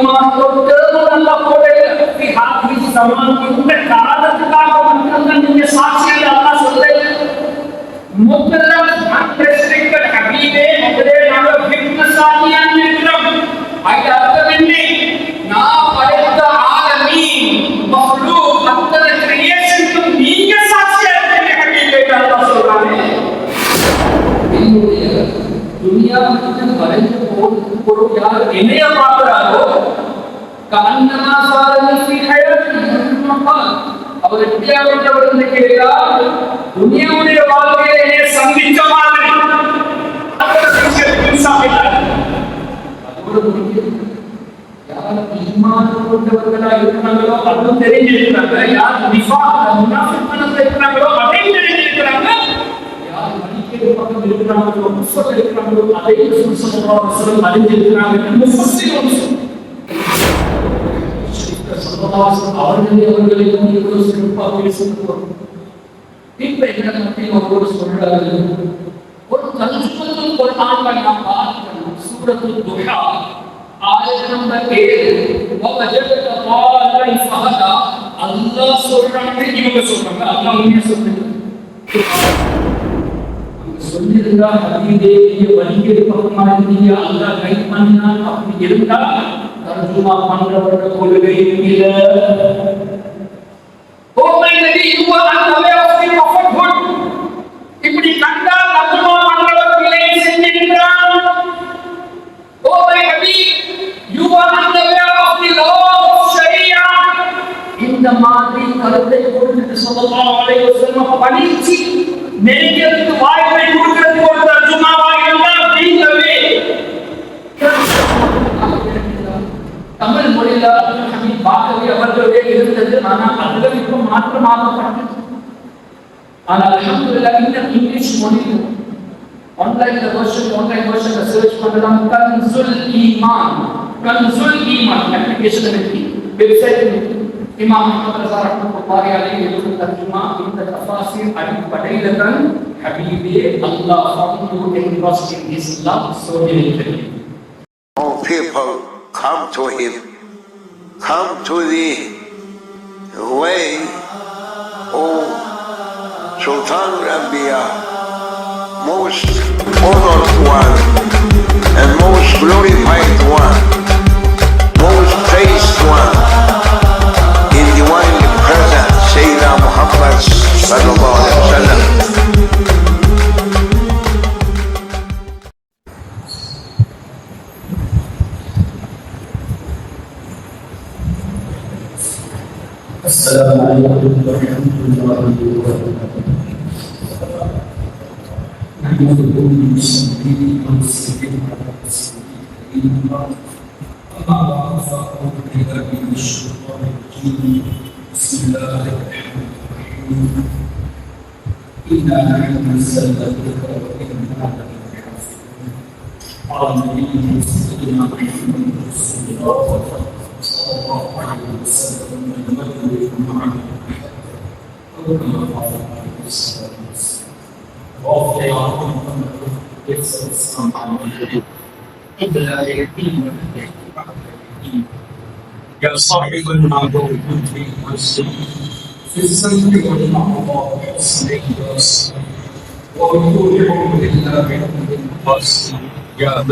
uma மணிக்கேடு பக்கம் இருக்கிறாங்களோ முஃபர் இருக்கிறாங்களோ அதையும் ரசூல் ஸல்லல்லாஹு அலைஹி வஸல்லம் அறிஞ்சிருக்கிறாங்க முஃபஸ்ஸிரும் சல்லல்லாஹு அவர்களே அவர்களை பற்றி இவ்வளவு சிறப்பாக பேசுகிறோம் இப்ப எங்க மத்தியில் ஒவ்வொரு சொல்றாரு ஒரு கல்பத்தில் ஒரு நாள் நான் பார்க்கிறேன் சூரத்து துஹா ஆயத் நம்பர் ஏழு வஜதக ضالًا فهدى அல்லாஹ் சொல்றாங்க இவங்க சொல்றாங்க அல்லாஹ் உண்மையா சொல்றாங்க அங்க சொல்லியிருந்தா நீங்க வழிகேடு பக்கமா இருந்தீங்க அல்லாஹ் கைட் பண்ணினான் அப்படி இருந்தா தர்ஜுமா பண்றவரோட கொள்கை இல்ல. இப்படி தர்ஜுமா பண்றவர்களே நபி இந்த மாதிரி கருத்தை கொடுத்துட்டு ஸல்லல்லாஹு அலைஹி வஸல்லம் படிச்சு நெருங்கியதுக்கு வாய்ப்பை கொடுக்கிறது ஒரு இருந்தால் தமிழ் மொழியில அப்துல் அவர்களுடைய இருந்தது ஆனால் அதுல இப்போ மாற்றமாகப்பட்டது ஆனால் இந்த இங்கிலீஷ் மொழியில் ஆன்லைன்ல வெர்ஷன் ஆன்லைன் வெர்ஷன்ல சர்ச் பண்ணலாம் கன்சுல் ஈமான் கன்சுல் ஈமான் அப்ளிகேஷன் இருக்கு வெப்சைட் இருக்கு إمام محمد رضا رحمة الله عليه يقول الترجمة ان التفاصيل علي بديلة حبيبي الله فانظر ان رشد الإسلام سوري الكريم. Oh people come to him come to the way of Sultan Rabia most honored one and most glorified one. أما بعد فأعوذ بالله من الشيطان الرجيم بسم الله الرحمن الرحيم إنا نحن نزلنا الذكر وإنا له قال النبي سيدنا محمد رسول الله صلى الله عليه وسلم المجد معنا كما يا صاحب المعبود يا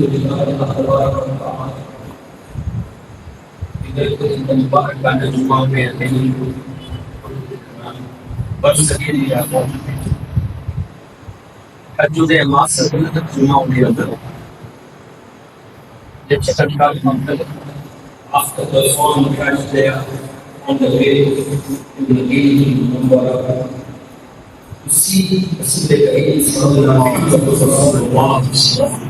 لله أخبارك وأعمالك إليك إن البحر بعد الجمعة بيدين وتسكن إلى فوق حجودي المعصر بلدت الجمعة بيدين يتشكل بعد منطقة after the song catch there on the way to the gate in Mubarak. You see, the Siddiq Aid is from the Prophet of Allah.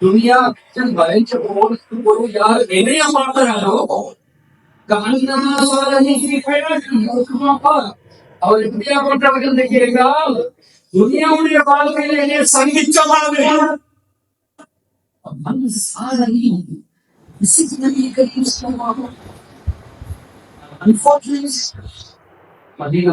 دنیا چلے دنیا مدینہ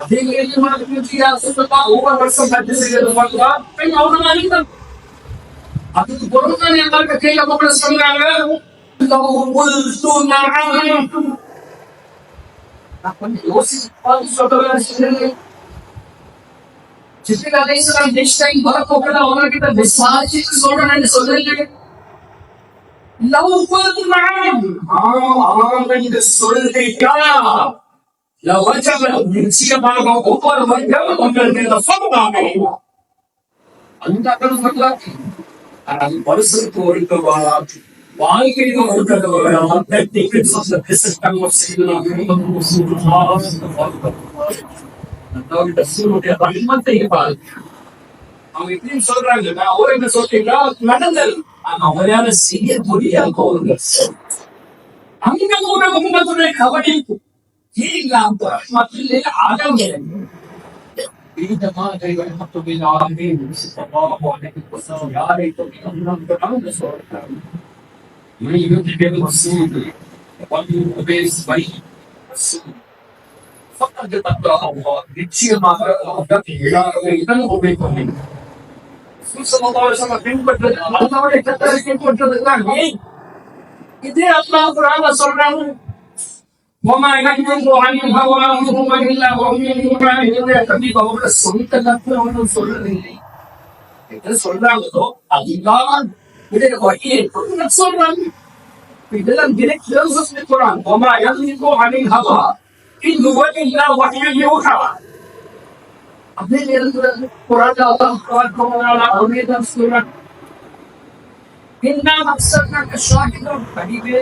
சொல்றீங்க love குந்து மகம் ஆம் ஆம் என்று சொல்றீங்களா லவஜப நிச்சயமாக ஒவ்வொரு வருடம் உங்களுக்கு இந்த சொல்லாமே அந்த அக்கறம் சொல்லாது ஆனால் வருஷத்துக்கு ஒருக்கவாரா வாழ்க்கையில் ஒருக்கவாரா the tickets of the system of ரசூலுடைய ரஹ்மத்தை பாருங்க அவங்க இப்படியும் சொல்றாங்க நான் அவரை என்ன சொல்றீங்களா நடந்தல் ஆனா செய்ய முடியாம போகுங்க அங்க கூட உண்மத்துடைய கபடி இல்லாம ரஹ்மத்திலே ஆதம் வீதமாக ரஹ்மத்துபில் ஆலமீன் ஸல்லல்லாஹு அலைஹி வஸல்லம் யாரை தொழிலும் சொல்றாங்க من يطع الرسول ومن يطع الرسول فقد أطاع الله நிச்சயமாக அவர்கள் இடம் உபயோகம் பின்பற்றது அல்லாவுடைய கட்டளை பின்பற்றதுதான் ஏன் இதே அல்லாஹ் குரான்ல சொல்றாங்க وما ينطق عن الهوى إن هو إلا وحي يوحى إليه கண்டிப்பா அவங்களோட சொந்த கருத்து அவங்க சொல்றதில்லை என்ன சொல்றாங்களோ அதுதான் இதை வகையை சொல்றாங்க இதெல்லாம் direct verses in the Quran وما ينطق عن الهوى إن هو إلا وحي يوحى அப்படியே இருக்கிறது குரான் அல்லாஹ் குரான் குரான் அவரே தான் சொல்றாங்க إنا أرسلناك شاهدا فهيبا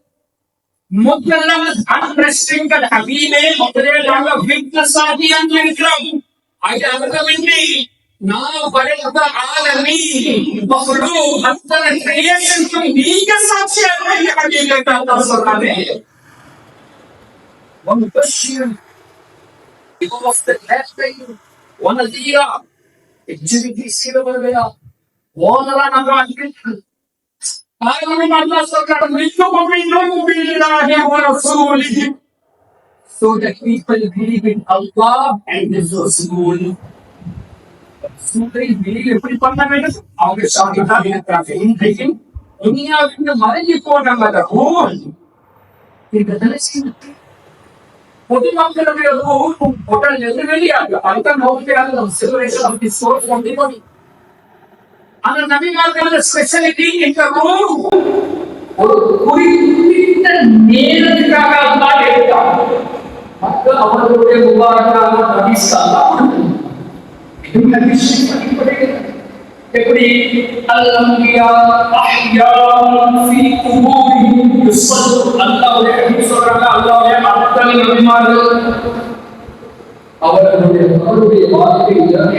முதலாவது அன்ரெஸ்ட்ரிங்கட் ஹபீமே முதலாக விக்னசாதி என்று இருக்கிறோம் அது அவர்களின்றி நாம் படைத்த ஆலமி பகுடு அத்தனை கிரியேஷனுக்கும் நீங்க சாட்சியாக அப்படிங்கிறத சொல்றாரு One question of the last time, one of the year, it didn't be silver there. All around our country. அல்லாஹ் சொல்றாரு மின்னும் மின்னும் பில்லாஹி வ ரசூலிஹி so that people believe in Allah and His Rasul. ரசூலை believe எப்படி பண்ண வேண்டும் அவங்க ஷாஹிதாக இருக்கிறாங்க இன்றைக்கு துனியாவிலிருந்து மறைஞ்சு போனாங்க அந்த ரூல் இருக்கிறதுல செய்யணும் பொதுமக்களுடைய ரூல் உடல் எது வெளியாக அதுதான் நோக்கியாக salvation of the source of the আমার নবী মালকানের স্পেশালিটি ইন দ্য রুম और कोई कितना नेल का का अल्लाह देखता मतलब अमर के मुबारक का नबी सल्लल्लाहु अलैहि वसल्लम इन हदीस அவர்களுடைய சகோதரிய வாழ்க்கை இருக்கிறாங்க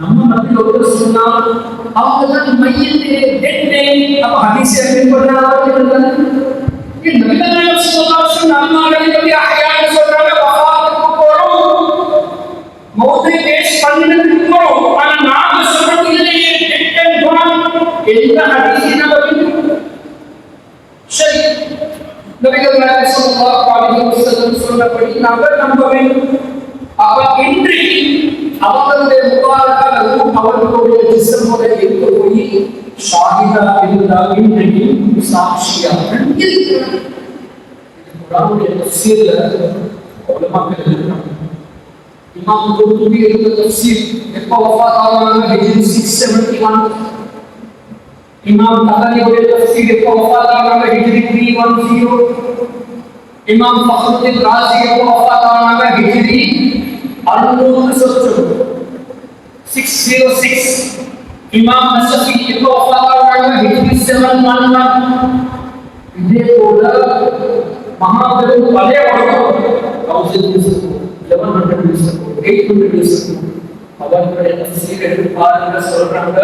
நம்மளுடைய மௌத்தை கேஸ் பண்ணதுக்கு போறோம் ஆனா நாம சொல்றது இல்லையே டெட்டன் குணம் எந்த ஹதீஸை நம்ம சரி நபிகள் நாயகம் ஸல்லல்லாஹு அலைஹி வஸல்லம் சொன்னபடி நாங்கள் நம்ப வேண்டும். அப்ப அவர்களுடைய முபாரக்கான அவர்களுடைய ஷாஹிதா இருந்தால் இன்றைக்கு சாட்சியாக இருக்கிறார் இது தஃசீர்ல உலமாக்கள் Imam Qurtubi itu tafsir Al-Qawfat Al-Qawfat Al-Qawfat Imam Tadani boleh tafsir Al-Qawfat Al-Qawfat Al-Qawfat Imam Fakhruddin Razi Al-Qawfat Al-Qawfat Hijri Al-Qawfat al 606 Imam Nasafi itu Al-Qawfat Al-Qawfat Al-Qawfat Al-Qawfat Al-Qawfat Al-Qawfat Al-Qawfat Al-Qawfat 1100 news eight news அவர்களுடைய தஃசீரில் பாருங்க சொல்றாங்க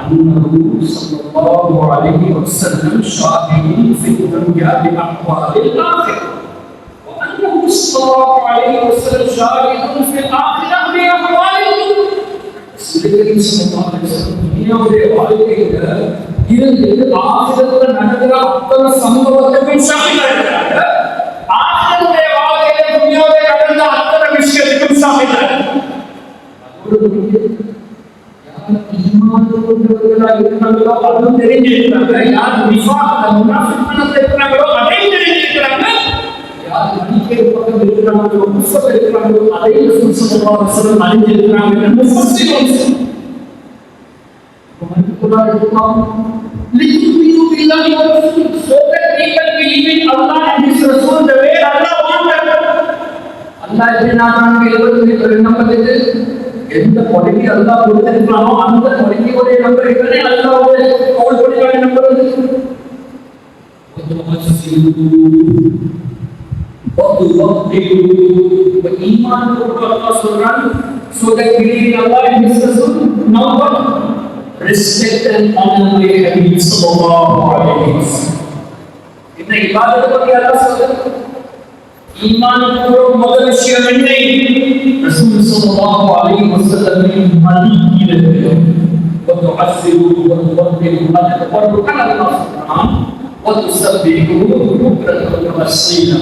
அன்னஹு ஸல்லல்லாஹு அலைஹி வஸல்லம் ஷாஹிதுன் ஃபி துன்யா பி அஹ்வாலில் ஆఖிர் وأنه صلى الله عليه وسلم شاهد في الآخرة بأحوال سيدنا صلى الله عليه وسلم இனியாவுடைய வாழ்க்கையில இருந்து ஆசிரியத்துல நடக்கிற அத்தனை சம்பவத்துக்கும் அதுவும் தெரிஞ்சிருக்கிறாங்க யார் நிஃபாக் முனாஃபிக் இருக்கிறாங்களோ அதையும் தெரிஞ்சிருக்கிறாங்க யார் நம்பிக்கை பக்கம் இருக்கிறாங்களோ முஃபத் இருக்கிறாங்களோ அதையும் ரசூல் ஸல்லல்லாஹு அலைஹி வஸல்லம் அறிஞ்சிருக்கிறாங்க முஃபஸ்ஸிரூன் لتؤمنوا بالله ورسوله so that people believe in Allah and His Rasul the way Allah wanted. Allah எப்படி நாட்டாங்க எழுபத்தி நம்பது எந்த குவாலிட்டி அல்லா கொடுத்திருக்கிறானோ அந்த குவாலிட்டியோடைய நம்பர் இவனே அல்லாவோட அவள் கொடுக்கிற நம்பர் ஈமான் கூட அல்லாஹ் சொல்றான் so that we Allah and His Rasul now what respect and honor the Habib sallallahu alaihi wasallam இந்த இபாதத் பத்தி அல்லாஹ் சொல்றான் ஈமான் பூர்வ முதல் விஷயம் என்ன ரசூல் ஸல்லல்லாஹு அலைஹி வஸல்லம் மதிக்கிறது وتعزروه وتوقروه هذا تقرب على الله سبحانه وتسبحوه بكرة وأصيلا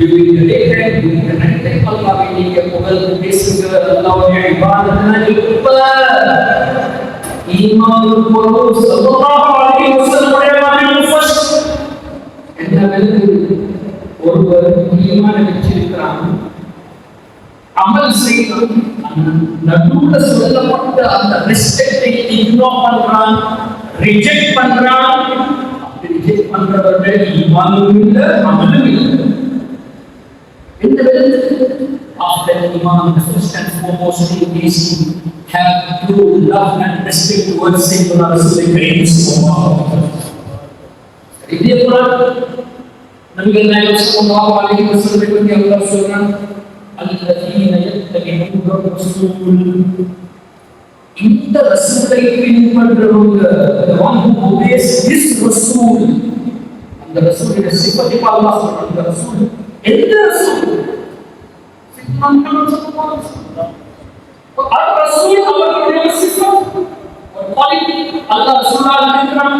Diberikan dengan Allah ini ke pugal segala Allah yang ibadahnya lupa Imam Qur'an sallallahu alaihi wasallam yang mufas என்ன ஒருவர் ஈமான வச்சிருக்கிறான் அமல் செய்யணும் நடுவுல சொல்லப்பட்ட அந்த ரெஸ்பெக்டை இக்னோர் பண்றான் ரிஜெக்ட் பண்றான் அப்படி ரிஜெக்ட் பண்றவர்கள் ஈமானும் இல்லை அமலும் இல்லை இந்த விதத்தில் after Imam, the first and foremost thing is to have true love and respect towards Sayyidina Rasulullah இதே போல நபிகள் நாயகம் ஸல்லல்லாஹு அலைஹி வஸல்லம் பற்றி அல்லாஹ் சொல்றான் அல்லதீன யத்தபிஊன ரசூல் இந்த ரசூலை பின்பற்றுறவங்க the one who obeys this rasul அந்த ரசூலுடைய சிப்பத்தை அல்லாஹ் சொல்றான் அந்த ரசூல் எந்த ரசூல் ரசூல் அவர்களுடைய சிப்பம் ஒரு குவாலிட்டி அல்லாஹ் ரசூலாக இருக்கிறான்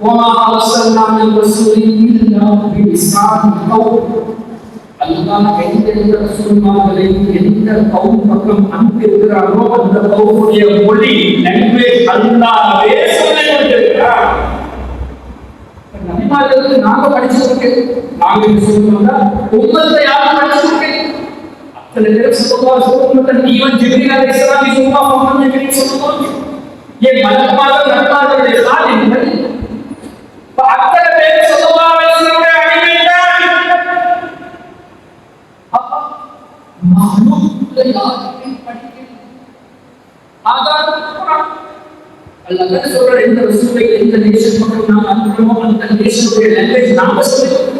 وما أرسلنا من رسول إلا بلسان القوم அல்லாஹ் எந்த ரசூல்மார்களை எந்த கவுன் பக்கம் அனுப்பியிருக்கிறாரோ அந்த கவுனுடைய மொழி லாங்குவேஜ் அல்லாஹ்வே சொல்லி கொடுத்திருக்கிறார் நபிமார்களுக்கு நாங்க படிச்சிருக்கேன். நாங்க என்ன சொல்றோம்னா உம்மத்தை யாரும் படிச்சிருக்கேன்? அத்தனை பேர் சொல்லுவா சொல்லுங்க ஈவன் ஜிப்ரீல் அலைஹிஸ்ஸலாம் சாதிகள் அத்தனை மஹ்லூக்ல யாருக்கும் படிக்கல ஆதாரம் குர்ஆன் அல்லாஹ் சொல்ற எந்த ரசூலை எந்த நேஷன் பக்கம் நாம் அனுப்புறோமோ அந்த நேஷனுடைய லாங்குவேஜ் நாம சொல்லிக்கிறோம்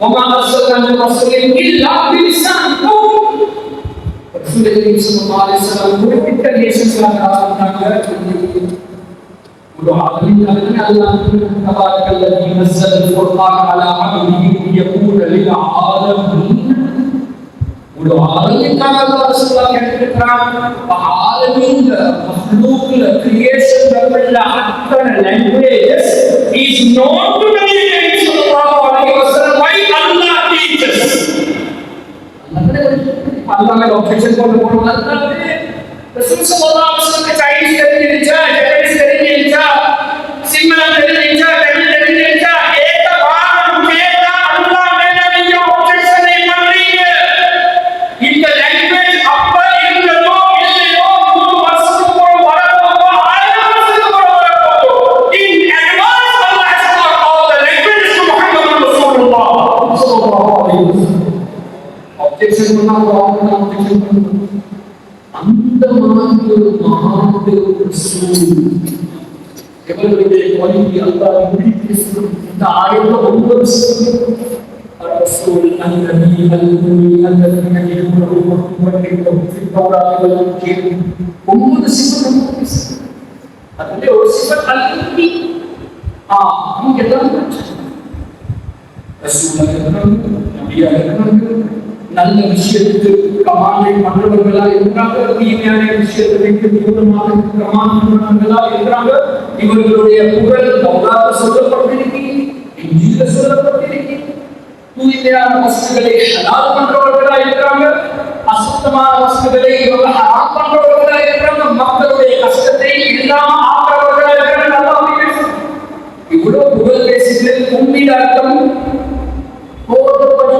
وما أرسلنا من رسول إلا بلسان قوم رسول الله صلى الله عليه وسلم குறிப்பிட்ட நேஷன்ஸ்லாம் இருந்தாங்க ஒரு ஆளுநர் அல்லாஹ் تبارك الذي نزل الفرقان على عبده ليكون للعالمين ஒரு ஆளுமைக்காக ரசூலுல்லாஹ் எடுத்திருக்கிறான் ஆலமீன்ல மஹ்லூக்ல கிரியேஷன்ல உள்ள அத்தனை லாங்குவேஜஸ் இஸ் நாட் டு ஸல்லல்லாஹு அலைஹி வஸல்லம் வை அல்லாஹ் அல்லாஹ் போட்டு ரசூல் ஸல்லல்லாஹு السلوك كمان ولي الله يريد تعالى هو السلوك الرسول النبي الامي الذين يدعونه ويدعونه في التوراه والانجيل هم صفه المقدس അതിന്റെ ഒരു സിഫത്ത് അൽ ഉമ്മി ആ നമുക്ക് الله റസൂൽ അലൈഹി വസല്ലം നബി അലൈഹി വസല്ലം நல்ல விஷயத்துக்கு கமாண்டை பண்றவர்களா இருக்கிறாங்க. தீமையான விஷயத்துக்கு தீவிரமாக கமாண்ட் பண்றவர்களா இருக்கிறாங்க. இவர்களுடைய புகழ் தௌராக சொல்லப்பட்டிருக்கு இஞ்சில தூய்மையான வஸ்துகளை ஹலால் பண்றவர்களா இருக்கிறாங்க. அசுத்தமான வஸ்துகளை இவங்க ஹராம் பண்றவர்களா இருக்கிறாங்க. மக்களுடைய கஷ்டத்தை இல்லாம ஆக்குறவர்களா இருக்கிறாங்க. நல்லா இவ்வளவு புகழ் பேசிட்டு உண்மையில அர்த்தம்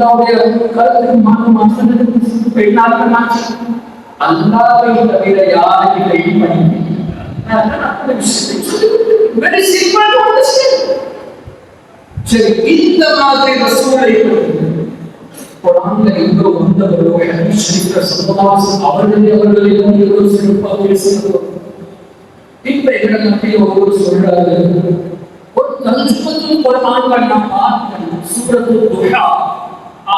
அல்லாவுடைய கருத்து மாற்றம் மாற்றம் பெண்ணாக அல்லாவை தவிர யாருக்கில்லை படிக்க சரி இந்த மாதிரி ரசூலை குரான்ல எங்கோ வந்தவரோ ஹதீஸ் ஷரீஃப்ல அவர்களே அவர்களை ஒரு சிறப்பாக பேசுகிறோம் இப்ப எங்களை சொல்றாரு. ஒரு தனிச்சுமத்தும் ஒரு நாம் பார்க்கணும். சூரத்து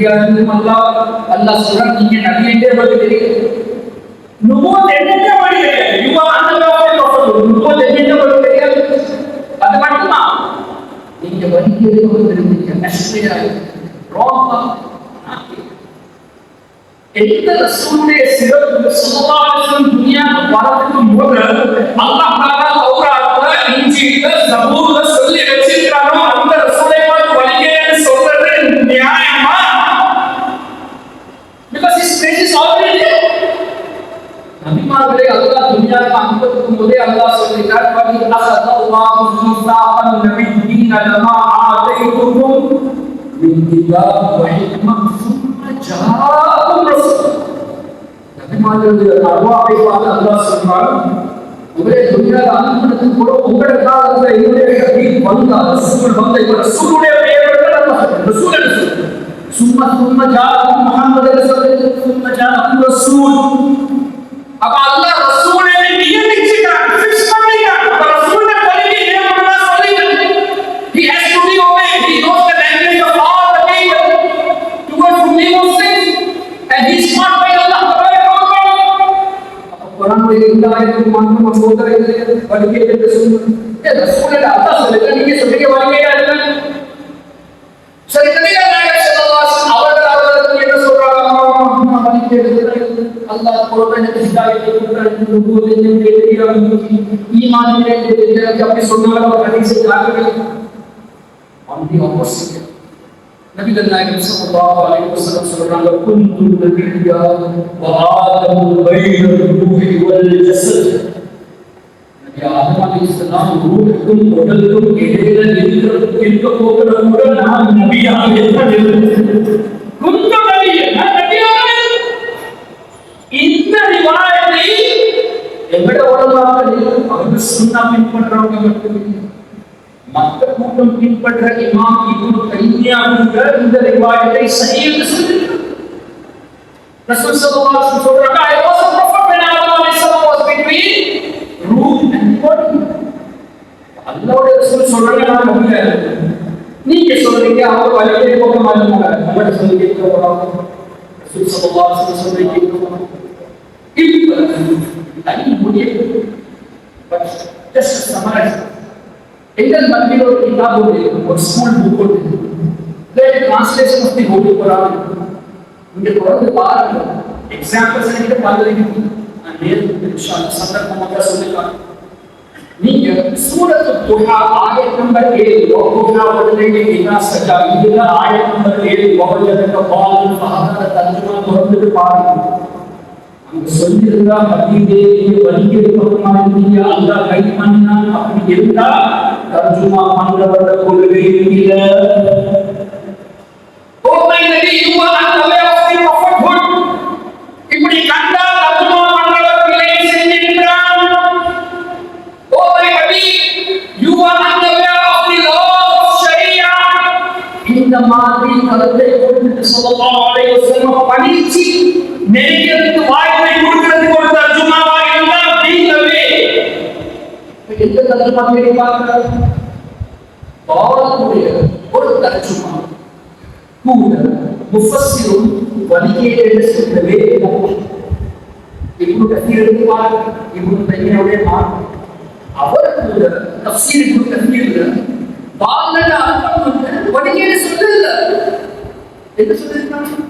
நீங்க நபியா இருந்து சொல்றான் நீங்க நபி என்றே வருகிறீங்க நுபுவத் என்னென்ன வருகிறது you are unaware of the நுபுவத் என்னென்ன வருகிறது அது மட்டுமா? நீங்க வழிகேடு வந்திருந்தீங்க நஷ்டையா? எந்த ரசூலுடைய சிறப்பு? ஸல்லல்லாஹு அலைஹி வரதுக்கு அல்லாஹ் நபிமார்களை அல்லாஹ் துனியாவுக்கு அனுப்பதுக்கு போதே அல்லாஹ் சொல்லிட்டார் வலி அல்லாஹு மீசாகன் நபியீன லமா ஆதைத்துக்கும் மின் கிதாப் வ ஹிக்மத் சும்ம ஜாஅக்கும் ரசூல். நபிமார்களுடைய அருவாவை பார்த்து அல்லாஹ் சொல்றார் உங்களே கூட உங்களோட என்னுடைய ரசூல் வந்த இவர் ரசூலுடைய அல்லாஹ் ரசூல் என்று முஹம்மது ரசூல் ரசூல். اب اللہ رسول نے یہ نہیں کرنا فکس پر نہیں کرنا پر رسول نے کوئی بھی ہے مرنا صلی ہی ہیز ٹو بی اوبے ہی نوز the language of all the people towards whom he was sent and he is not by Allah قرآن میں اللہ ہے تو ماننا مقصود رہے ہیں بلکہ یہ رسول ہے رسول اللہ ಕೊಡುವಂತ ಸಿದ್ಧಾಯಿತು ಕೊಡುವಂತ ನುಗ್ಗುವುದನ್ನು ಕೇಳಿದೆಯಾಗಿ ಈ ಮಾತಿನ ಹೇಳಿದ್ದಕ್ಕೆ ಅಪ್ಪಿ ಸೊನ್ನಾಲ ಅನಿಸಿದ ಆಗಲಿ ಒಂದಿ ಅಪೋಸಿಟ್ نبی اللہ علیہ صلی اللہ علیہ وسلم سبحان اللہ كنت نبيا وآدم بين الروح والجسد. نبی آدم علیہ السلام روح تم بدل تم کہے گا جن کو کو نام نبی آگے تھا எங்கட உலகத்தில் அவங்க சுண்ணா பின்பற்றவங்க மட்டுமே மற்ற கூட்டம் பின்பற்ற இமாம் இப்னு தைமியா கூட இந்த ரிவாயத்தை சஹீஹ் சொல்லிருக்காங்க ரசூல் ஸல்லல்லாஹு அலைஹி வஸல்லம் சொல்றாங்க I was a prophet when Adam alayhi salam was between root and body அல்லாஹ்வுடைய ரசூல் சொல்றாங்க நான் நம்பல நீங்க சொல்றீங்க அவங்க வழியை போக மாட்டாங்க நம்ம சொல்லி கேட்க போறாங்க ரசூல் ஸல்லல்லாஹு அலைஹி வஸல்லம் I need to But just to summarize, in the or school book, or the translation of the Holy Quran, in the Quran, the bar, examples in the Bible, and here, inshallah, Sandra Kumakas, and the سورت آیت نمبر வலிக்கு பக்கமா இருந்தீங்க. அல்லாஹ் கை பண்ணினான் அப்படி இருந்தா தர்ஜுமா பண்றவர கொள்கை பணிச்சு நெருங்கிறதுக்கு வாய்ப்பை கொடுக்கிறதுக்கு ஒரு தர்ஜுமாவா இருந்தா நீங்களே எந்த தர்ஜுமா தேடி பார்க்கிறார் பாவத்துடைய ஒரு தர்ஜுமா கூட முஃபஸ்ஸிரும் வலிகேடு என்று சொல்றவே இப்னு கசீர் எடுத்து பாருங்க இப்னு தைமியாவுடைய மார்க் அவர் கூட தஃசீர் இப்னு கசீர்ல பாலன அர்த்தம் வந்து வலிகேடு சொல்லல என்ன சொல்லிருக்காங்க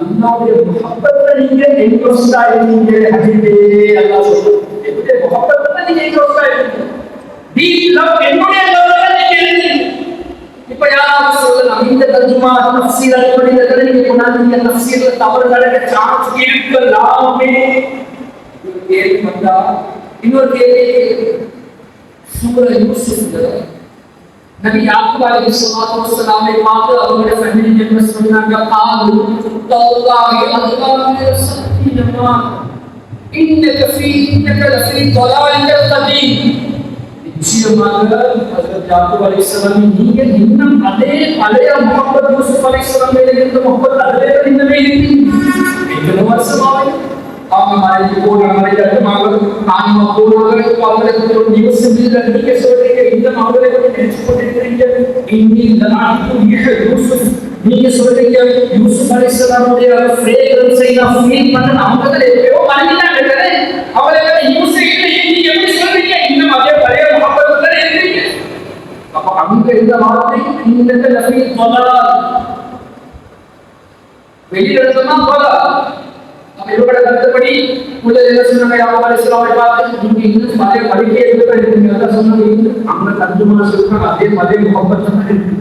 அல்லாஹ்வுடைய முஹப்பத்தை நீங்க இன்ட்ரெஸ்ட் ஆயிருந்தீங்க ஹஜீபே அல்லாஹ் சொல்றான் என்னுடைய முஹப்பத்தை நீங்க டீப் லவ் என்னுடைய லவ்ல நீங்க இருந்தீங்க இப்ப யாராவது சொல்லலாம் இந்த தர்ஜுமா தஃசீர் நீங்க நீங்க தஃசீர்ல தவறு நடக்க சான்ஸ் இருக்கலாமே கேள்வி வந்தா இன்னொரு கேள்வி சூர نبی یعقوب علیہ الصلوۃ والسلام نے واقعہ ابو ہریرہ فہمی کے میں سننا کا اللہ تالله اكبر من الصدق جماعت انك في انك لفي ضلالك القديم جی مگر حضرت یعقوب علیہ السلام نے نہیں یہ ہندم ادے علیہ محبت یوسف علیہ السلام نے، لیکن تو محبت ادے کا ہندم نہیں تھی ایک نمبر سوال நாங்க போனாங்க அவங்களுக்கு ஒரு நியூஸ் இல்லை நீங்க சொல்றீங்க இந்த நினைச்சு கொண்டிருக்கிறீங்க இன்னி இந்த நாட்டுக்கு மிக யூசுப் நீங்க சொல்றீங்க யூசுப் அலிஸ்லாமுடைய ஃப்ரேக்ரன்ஸை நான் ஃபீல் பண்ண அவங்க எப்பயோ மறைஞ்சிட்டாங்க அவளை யூஸ் இல்லை நீங்க எப்படி சொல்றீங்க இன்னும் அதே பழைய இருக்கிறீங்க அப்ப அங்க இந்த வார்த்தை இந்த இவரோட கருத்துப்படி உள்ள என்ன சொன்னாங்க யாவும் அலிஸ்லாமை பார்த்து நீங்க இன்னும் அதே படிக்கே இருக்கிறீங்க அதான் சொன்னாங்க இன்னும் அவங்க தர்ஜுமா சொல்றாங்க அதே அதே முகப்பத் தான் இருக்கு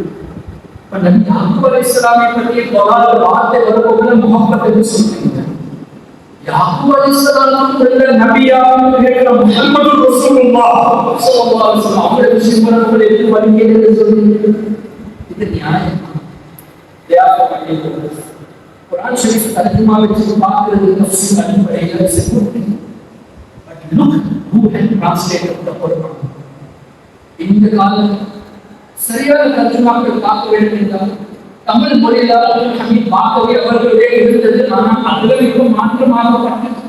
இப்ப நபி யாக்கூப் அலைஹிஸ்ஸலாமை பற்றி தொலாத வார்த்தை வரும்போது முகப்பத் என்று சொல்றீங்க யாக்கூப் அலைஹிஸ்ஸலாம் உள்ள நபியாவும் இருக்கிற முஹம்மது ரசூலுல்லாஹ் ஸல்லல்லாஹு அலைஹி வஸல்லம் அவருடைய விஷயம் வரக்கூடிய எப்படி படிக்கே என்று சொல்றீங்க இது நியாயமா தேவை குரான் ஷரீஃப் வச்சு பார்க்கிறது தஃப்சீர் அடிப்படையில் செய்வோம் பட் லுக் இந்த காலம் சரியான தர்ஜுமாக்கள் பார்க்க தமிழ் மொழியாளர்கள் ஹமீத் பார்க்கவே இருந்தது ஆனால் அலுவலகம் மாற்றமாகப்பட்டது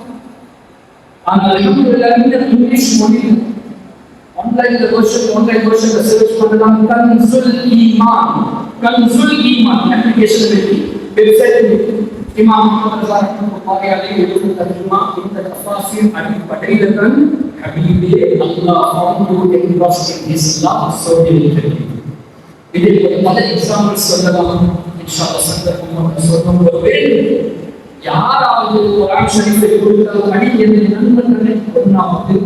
ஆனால் இந்த இங்கிலீஷ் மொழியில் ஆன்லைன்ல கோஷன் ஆன்லைன் கோஷன் சர்ச் பண்ணலாம் கன்சுல் ஈமான் அப்ளிகேஷன் வெற்றி வெப்சைட் இருக்கு இமாம் முஹம்மது இந்த தஃபாசிர் அடிப்படையில் தான் ஹபீபே அல்லாஹ் found to invest in Islam so இதில் ஒரு பல எக்ஸாம்பிள் சொல்லலாம் இன்ஷா சந்தர்ப்பம் சொல்லும் போது யாராவது குரான் ஷரீஃபை கொடுத்த படி என்று நண்பர்களை ஒன்றாவது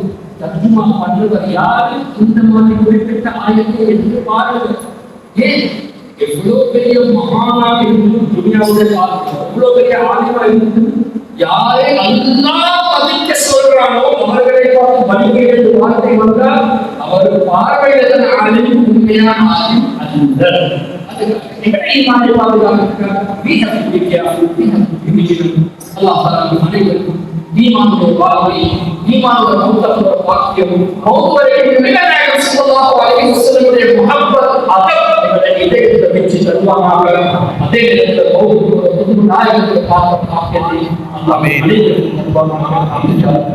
தர்ஜுமா பண்றவர் யாரு? இந்த மாதிரி குறிப்பிட்ட ஆயத்தை என்று பாருங்கள். ஏன்? எவ்வளவு பெரிய மகானாக இருந்தும் துனியாவுடைய பார்க்கிறோம் எவ்வளவு பெரிய ஆலிமா இருந்தும் யாரை அல்லாஹ் மதிக்க சொல்றானோ அவர்களை பார்த்து மதிக்க வேண்டிய வார்த்தை வந்தால் அவர் பார்வையில தான் ஆலிம் உண்மையான ஆலிம் அல்ல அது எங்களை ஈமானை பாதுகாக்கிறார் we have to be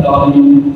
آمين